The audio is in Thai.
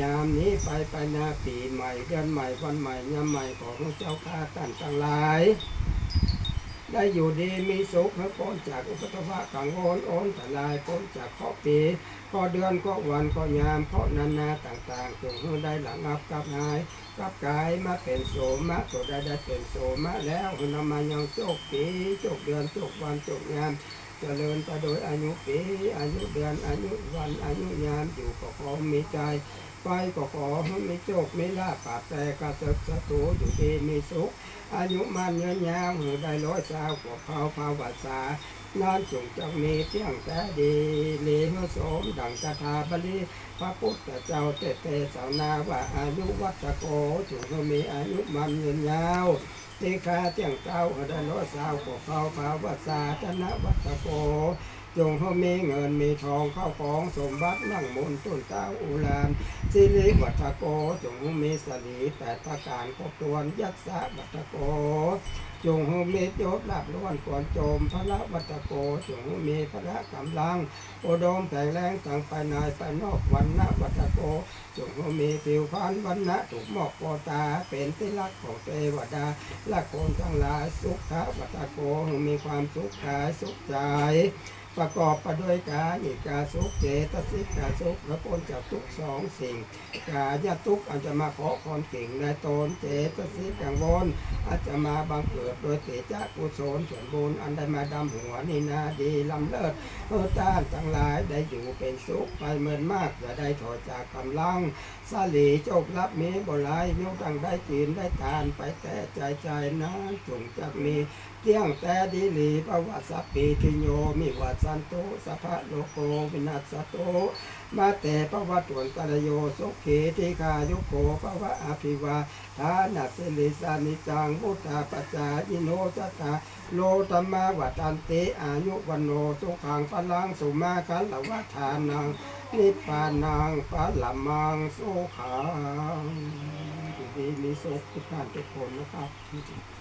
ยามนี้ไปไปนาปีใหม่เดือนใหม่วันใหม่ยามใหม่ของเจ้าข้าท่านทั้งหลาย ได้อยู่ดีมีสุขและพ้นจากอุปสรรคกังวลโอนทลายพ้นจากข้อปีก็เดือนก็วันก็ยามข้อนานาต่างๆจงให้ได้หลังอับกับหายกับกายมาเป็นโสมะตัวได้ได้เป็นโสมะแล้วนำมายังโจกปีโจกเดือนโจกวันโจกยาม เจริญไปโดยอายุปีอายุเดือนอายุวันอายุยามอยู่ก็ขอมีใจไปก็ขอให้มีโชคมีลาภปราบแต่กระเสริฐสตูอยู่ดีมีสุข อายุมันเยืนยาวหูได้ร้อยสาวกว่าเผาภาวาสานานจงจงมีเที่ยงแต่ดีเลหสมดังคาถาบลีพระพุทธเจ้าเตเตสาวนาว่าอายุวัตโกจงมีอายุมันเยืนยาว ตีคาเตียงเต้าอด้ร้อยสาวกว่าเผาภาวาสาธนวัตโก จงให้มีเงินมีทองเข้าของสมบัตินั่งมนต้นเต้าอุลานสิริวัฒโกจงมีสลีแปดประการครบตัวนยักษะวัฒโกจงมียศลาบล้วนก่อนโจมพระวัตโกจงมีพระกำลังโอดมแต่งแรงต่างไปในไปนอกวันนะวัตโกจงมีผิวพรรณวันนะถูกหมอกโปตา เป็นที่รักของเทวดาและคนทั้งหลายสุขะวัตโกมีความสุขกายสุขใจ ประกอบไปด้วยกายอิกาสุขเจตสิกาสุขและพ้นจากทุกสองสิ่ง กายทุกอาจจะมาขอคนเก่งในตนเจตสิกังวลอาจจะมาบังเกิดโดยเตจักกุศลส่วนบุญอันได้มาดำหัวนี่นาดีลำเลิศเออต้านทั้งหลายได้อยู่เป็นสุขไปเหมือนมากอย่าได้ถอยจากกำลังสลีโจกรับมีบ่หลายยกดังได้กินได้ทานไปแต่ใจใจนะจงจักมีเที่ยงแต่ดีหลีประวัสสปีทิโยมิวัสันโตสัพพะโลกโกวินัสสโตมาแต่ปวัตวนกัลโยสุขีทิคายุโกปวะอภิวาทานัสิลิสานิจังมุตาปจายิโนจัตตาโลตมะวัตันติอายุวันโนสุขังพลังสุมาคัลละวัฏานังนิพพานังปะลมังสุขังดีมีสุขทุกท่านทุกคนนะครับ